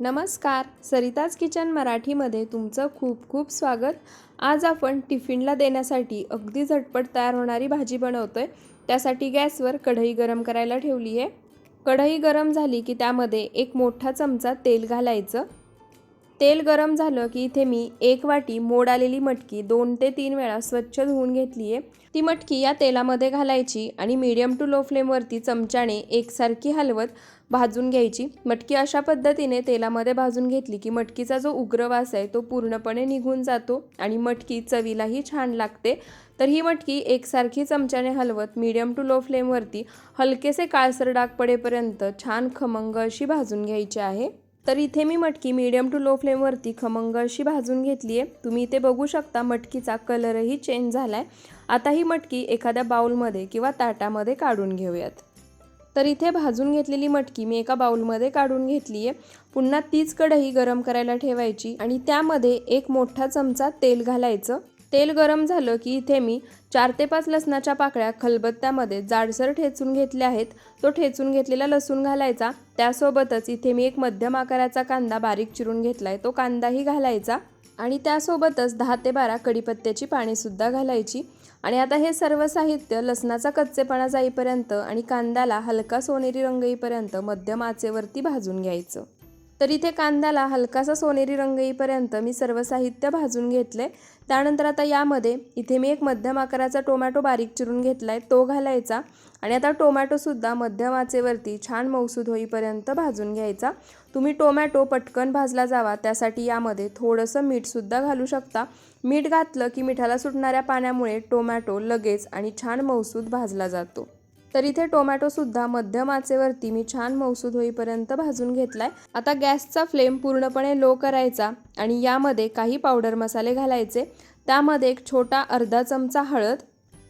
नमस्कार. सरिताज किचन मराठीमध्ये तुमचं खूप खूप स्वागत. आज आपण टिफिनला देण्यासाठी अगदी झटपट तयार होणारी भाजी बनवतो आहे त्यासाठी गॅसवर कढई गरम करायला ठेवली आहे कढई गरम झाली की त्यामध्ये एक मोठा चमचा तेल घालायचं. तेल गरम झालं की इथे मी एक वाटी मोड आलेली मटकी दोन ते तीन वेळा स्वच्छ धुवून घेतली आहे ती मटकी या तेलामध्ये घालायची आणि मीडियम टू लो फ्लेमवरती चमच्याने एकसारखी हलवत भाजून घ्यायची. मटकी अशा पद्धतीने तेलामध्ये भाजून घेतली की मटकीचा जो उग्र वास आहे तो पूर्णपणे निघून जातो आणि मटकी चवीलाही छान लागते. तर ही मटकी एकसारखी चमच्याने हलवत मीडियम टू लो फ्लेमवरती हलकेसे काळसर डाग पडेपर्यंत छान खमंग अशी भाजून घ्यायची आहे. तर इथे मी मटकी मीडियम टू लो फ्लेमवरती खमंग अशी भाजून घेतली आहे. तुम्ही इथे बघू शकता मटकीचा कलरही चेंज झाला आहे आता ही मटकी एखाद्या बाउलमध्ये किंवा ताटामध्ये काढून घेऊयात. तर इथे भाजून घेतलेली मटकी मी एका बाउलमध्ये काढून घेतली आहे. पुन्हा तीच कढई गरम करायला ठेवायची आणि त्यामध्ये एक मोठा चमचा तेल घालायचं. तेल गरम झालं की इथे मी चार ते पाच लसणाच्या पाकळ्या खलबत्त्यामध्ये जाडसर ठेचून घेतल्या आहेत. तो ठेचून घेतलेला लसूण घालायचा. त्यासोबतच इथे मी एक मध्यम आकाराचा कांदा बारीक चिरून घेतला आहे तो कांदाही घालायचा आणि त्यासोबतच दहा ते बारा कडीपत्त्याची पाणीसुद्धा घालायची. आणि आता हे सर्व साहित्य लसणाचा कच्चेपणा जाईपर्यंत आणि कांद्याला हलका सोनेरी रंग येईपर्यंत मध्यम आचेवरती भाजून घ्यायचं. तर इथे कांद्याला हलकासा सोनेरी रंग येईपर्यंत मी सर्व साहित्य भाजून घेतले. त्यानंतर आता यामध्ये इथे मी एक मध्यम आकाराचा टोमॅटो बारीक चिरून घेतला आहे तो घालायचा आणि आता टोमॅटोसुद्धा मध्यम आचेवरती छान मौसूद होईपर्यंत भाजून घ्यायचा. तुम्ही टोमॅटो पटकन भाजला जावा त्यासाठी यामध्ये थोडंसं मीठसुद्धा घालू शकता. मीठ घातलं की मिठाला सुटणाऱ्या पाण्यामुळे टोमॅटो लगेच आणि छान मौसूद भाजला जातो. तर इथे टोमॅटोसुद्धा मध्यम आचेवरती मी छान मौसूद होईपर्यंत भाजून घेतलाय. आता गॅसचा फ्लेम पूर्णपणे लो करायचा आणि यामध्ये काही पावडर मसाले घालायचे. त्यामध्ये एक छोटा अर्धा चमचा हळद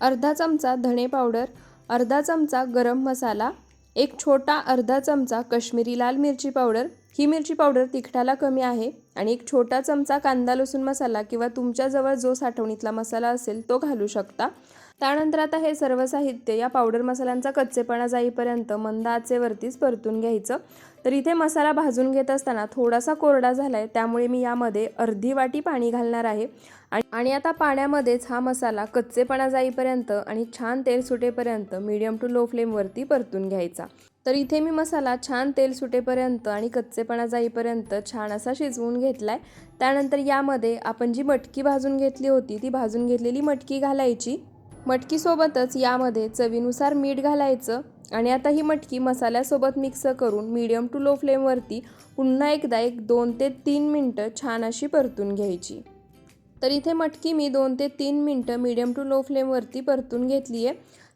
अर्धा चमचा धणे पावडर अर्धा चमचा गरम मसाला एक छोटा अर्धा चमचा कश्मीरी लाल मिरची पावडर. ही मिरची पावडर तिखटाला कमी आहे आणि एक छोटा चमचा कांदा लसूण मसाला किंवा तुमच्याजवळ जो साठवणीतला मसाला असेल तो घालू शकता. त्यानंतर आता हे सर्व साहित्य या पावडर मसाल्यांचा कच्चेपणा जाईपर्यंत मंद आचेवरतीच परतून घ्यायचं. तर इथे मसाला भाजून घेत असताना थोडासा कोरडा झाला आहे त्यामुळे मी यामध्ये अर्धी वाटी पाणी घालणार आहे. आणि आता पाण्यामध्येच हा मसाला कच्चेपणा जाईपर्यंत आणि छान तेल सुटेपर्यंत मीडियम टू लो फ्लेमवरती परतून घ्यायचा. तर इथे मी मसाला छान तेल सुटेपर्यंत आणि कच्चेपणा जाईपर्यंत छान असा शिजवून घेतला आहे त्यानंतर यामध्ये आपण जी मटकी भाजून घेतली होती ती भाजून घेतलेली मटकी घालायची. मटकीसोबतच यामध्ये चवीनुसार मीठ घालायचं आणि आता ही मटकी मसाल्यासोबत मिक्स करून मीडियम टू लो फ्लेमवरती पुन्हा एकदा एक दोन ते तीन मिनटं छान अशी परतून घ्यायची. तर इथे मटकी मी दोन ते तीन मिनटं मीडियम टू लो फ्लेमवरती परतून घेतली आहे.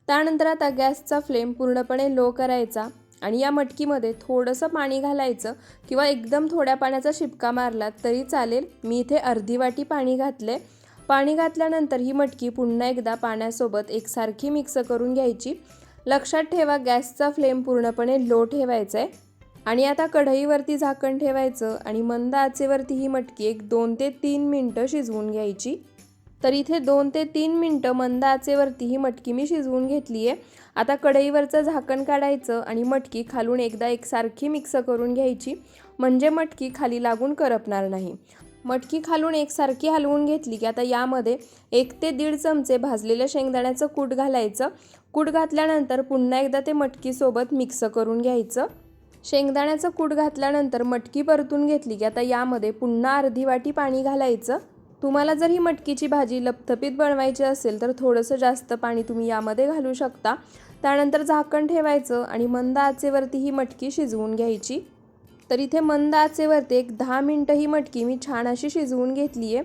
त्यानंतर आता गॅसचा फ्लेम पूर्णपणे लो करायचा आणि या मटकीमध्ये थोडंसं पाणी घालायचं किंवा एकदम थोड्या पाण्याचा शिपका मारला तरी चालेल. मी इथे अर्धी वाटी पाणी घातले पाणी घातल्यानंतर ही मटकी पुन्हा एकदा पाण्यासोबत एकसारखी मिक्स करून घ्यायची. लक्षात ठेवा गॅसचा फ्लेम पूर्णपणे लो ठेवायचा आहे आणि आता कढईवरती झाकण ठेवायचं आणि मंद आचेवरती ही मटकी एक दोन ते तीन मिनटं शिजवून घ्यायची. तर इथे दोन ते तीन मिनटं मंद आचेवरती ही मटकी मी शिजवून घेतली आहे आता कढईवरचं झाकण काढायचं आणि मटकी खालून एकदा एकसारखी मिक्स करून घ्यायची. म्हणजे मटकी खाली लागून करपणार नाही. मटकी खालून एकसारखी हलवून घेतली की आता यामध्ये एक ते दीड चमचे भाजलेल्या शेंगदाण्याचं कूट घालायचं. कूट घातल्यानंतर पुन्हा एकदा ते मटकीसोबत मिक्स करून घ्यायचं. शेंगदाण्याचं कूट घातल्यानंतर मटकी परतून घेतली की आता यामध्ये पुन्हा अर्धी वाटी पाणी घालायचं. तुम्हाला जर ही मटकीची भाजी लपथपीत बनवायची असेल तर थोडंसं जास्त पाणी तुम्ही यामध्ये घालू शकता. त्यानंतर झाकण ठेवायचं आणि मंद आचेवरती ही मटकी शिजवून घ्यायची. तर इथे मंद आचेवरती एक दहा मिनटं ही मटकी मी छान अशी शिजवून घेतली आहे.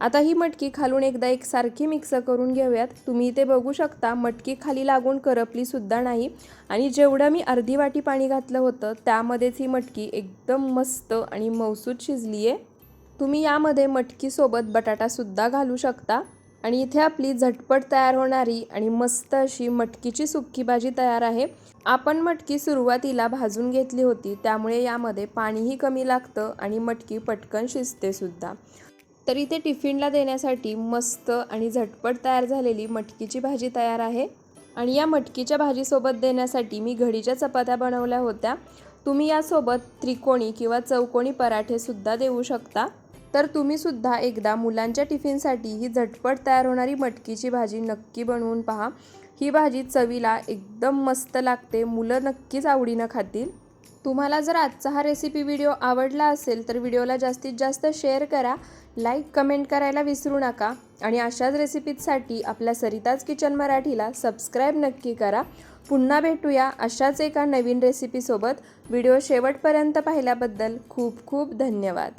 आता ही मटकी खालून एकदा एकसारखी मिक्स करून घेऊयात. तुम्ही इथे बघू शकता मटकी खाली लागून करपलीसुद्धा नाही. आणि जेवढं मी अर्धी वाटी पाणी घातलं होतं त्यामध्येच ही मटकी एकदम मस्त आणि मौसूद शिजली आहे तुम्ही यामध्ये मटकीसोबत बटाटासुद्धा घालू शकता. आणि इथे आपली झटपट तयार होणारी आणि मस्त अशी मटकीची सुक्की भाजी तयार आहे. आपण मटकी सुरुवातीला भाजून घेतली होती त्यामुळे यामध्ये पाणीही कमी लागतं आणि मटकी पटकन शिजते सुद्धा. तर इथे टिफिनला देण्यासाठी मस्त आणि झटपट तयार झालेली मटकीची भाजी तयार आहे. आणि या मटकीच्या भाजीसोबत देण्यासाठी मी घडीच्या चपात्या बनवल्या होत्या. तुम्ही यासोबत त्रिकोणी किंवा चौकोनी पराठेसुद्धा देऊ शकता. तर तुम्हीसुद्धा एकदा मुलांच्या टिफिनसाठी ही झटपट तयार होणारी मटकीची भाजी नक्की बनवून पहा. ही भाजी चवीला एकदम मस्त लागते. मुलं नक्कीच आवडीनं खातील. तुम्हाला जर आजचा हा रेसिपी व्हिडिओ आवडला असेल तर व्हिडिओला जास्तीत जास्त शेअर करा. लाईक कमेंट करायला विसरू नका. आणि अशाच रेसिपीजसाठी आपल्या सरिताज किचन मराठीला सबस्क्राईब नक्की करा. पुन्हा भेटूया अशाच एका नवीन रेसिपीसोबत व्हिडिओ शेवटपर्यंत पाहिल्याबद्दल खूप खूप धन्यवाद.